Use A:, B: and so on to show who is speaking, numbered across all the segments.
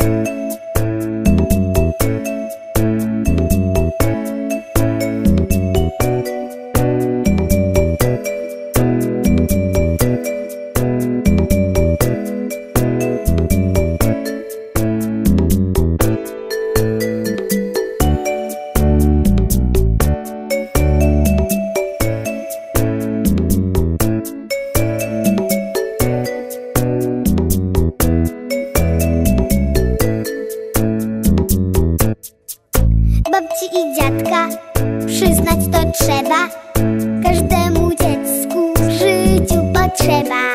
A: Música babci i dziadka. Przyznać to trzeba. Każdemu dziecku w życiu potrzeba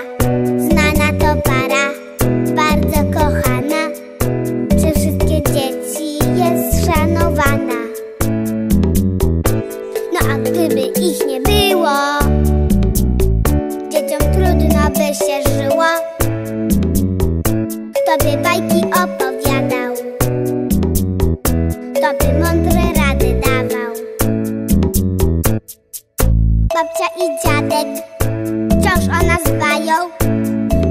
A: zagadek Wciąż o nas dbają.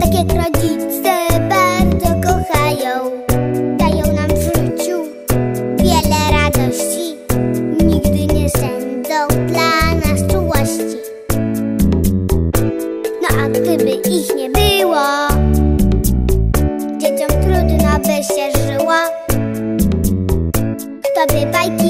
A: Tak jak rodzice bardzo kochają. Dają nam w życiu wiele radości. Nigdy nie szędzą dla nas czułości. No a gdyby ich nie było Dzieciom trudno by się żyło. To by bajki